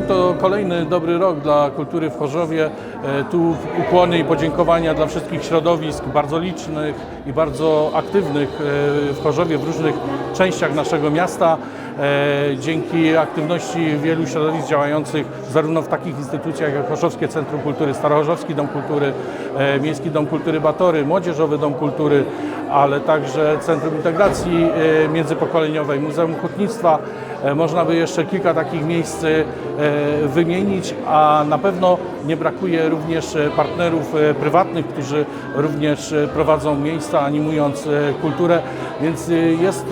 to kolejny dobry rok dla kultury w Chorzowie. E, Tu ukłony i podziękowania dla wszystkich środowisk bardzo licznych i bardzo aktywnych e, w Chorzowie, w różnych częściach naszego miasta. E, Dzięki aktywności wielu środowisk działających zarówno w takich instytucjach jak Chorzowskie Centrum Kultury, Starochorzowski Dom Kultury, Miejski Dom Kultury Batory, Młodzieżowy Dom Kultury, ale także Centrum Integracji e, Międzypokoleniowej, Muzeum Hutnictwa. E, Można by jeszcze kilka takich miejsc e, wymienić, a na pewno nie brakuje również e, partnerów e, prywatnych, którzy również prowadzą miejsca animując kulturę, więc e, jest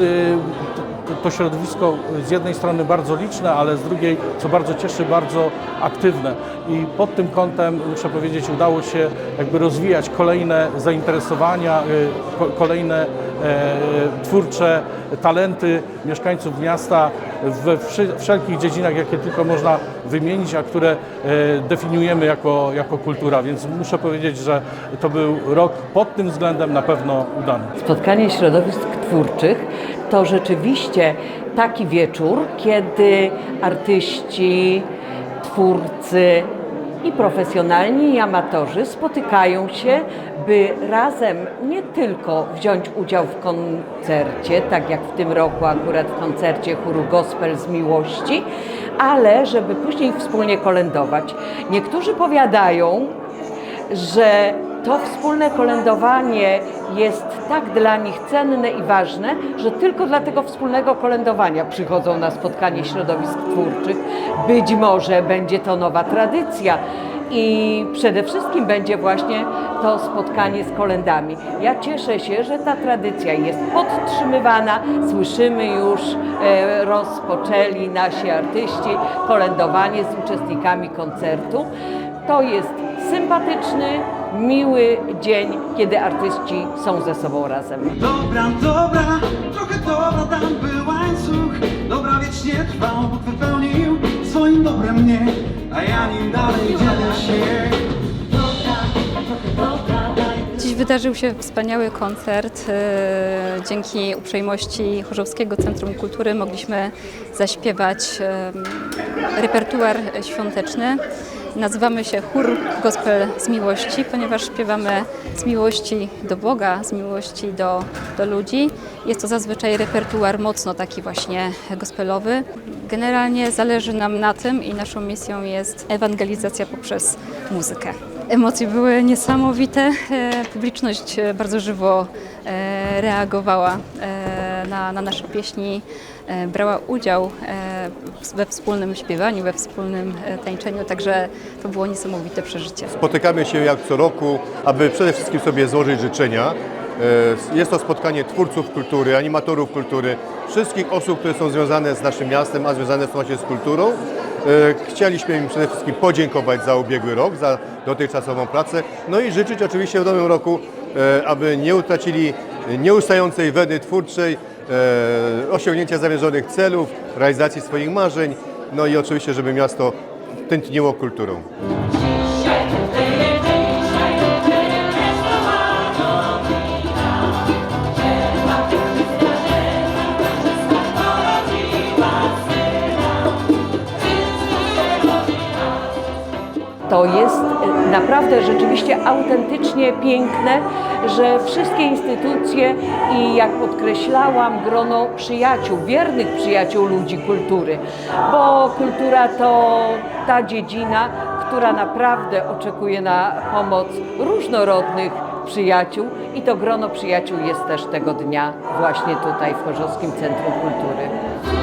to- środowisko z jednej strony bardzo liczne, ale z drugiej, co bardzo cieszy, bardzo aktywne. I pod tym kątem, muszę powiedzieć, udało się jakby rozwijać kolejne zainteresowania, y, ko- kolejne e, twórcze talenty mieszkańców miasta we wszelkich dziedzinach, jakie tylko można wymienić, a które e, definiujemy jako, jako kultura. Więc muszę powiedzieć, że to był rok pod tym względem na pewno udany. Spotkanie środowisk twórczych to rzeczywiście taki wieczór, kiedy artyści, twórcy i profesjonalni i amatorzy spotykają się, by razem nie tylko wziąć udział w koncercie, tak jak w tym roku akurat w koncercie chóru Gospel z Miłości, ale żeby później wspólnie kolędować. Niektórzy powiadają, że to wspólne kolędowanie jest tak dla nich cenne i ważne, że tylko dla tego wspólnego kolędowania przychodzą na spotkanie środowisk twórczych. Być może będzie to nowa tradycja. I przede wszystkim będzie właśnie to spotkanie z kolędami. Ja cieszę się, że ta tradycja jest podtrzymywana. Słyszymy już, e, rozpoczęli nasi artyści kolędowanie z uczestnikami koncertu. To jest sympatyczny, miły dzień, kiedy artyści są ze sobą razem. Dobra, dobra, trochę dobra tam był łańcuch Dobra wiecznie trwał, Bóg wypełnił swoim dobrem mnie A ja nim dalej dzielę się Dziś wydarzył się wspaniały koncert. E, Dzięki uprzejmości Chorzowskiego Centrum Kultury mogliśmy zaśpiewać repertuar świąteczny. Nazywamy się Chór Gospel z Miłości, ponieważ śpiewamy z miłości do Boga, z miłości do, do ludzi. Jest to zazwyczaj repertuar mocno taki właśnie gospelowy. Generalnie zależy nam na tym i naszą misją jest ewangelizacja poprzez muzykę. Emocje były niesamowite. E, Publiczność e, bardzo żywo e, reagowała na, na nasze pieśni, e, brała udział e, we wspólnym śpiewaniu, we wspólnym e, tańczeniu, także to było niesamowite przeżycie. Spotykamy się jak co roku, aby przede wszystkim sobie złożyć życzenia. Jest to spotkanie twórców kultury, animatorów kultury, wszystkich osób, które są związane z naszym miastem, a związane są właśnie z kulturą. Chcieliśmy im przede wszystkim podziękować za ubiegły rok, za dotychczasową pracę, no i życzyć oczywiście w nowym roku, aby nie utracili nieustającej weny twórczej, e, osiągnięcia zamierzonych celów, realizacji swoich marzeń, no i oczywiście, żeby miasto tętniło kulturą. To jest naprawdę rzeczywiście autentycznie piękne, że wszystkie instytucje i jak podkreślałam, grono przyjaciół, wiernych przyjaciół ludzi kultury, bo kultura to ta dziedzina, która naprawdę oczekuje na pomoc różnorodnych przyjaciół i to grono przyjaciół jest też tego dnia właśnie tutaj w Chorzowskim Centrum Kultury.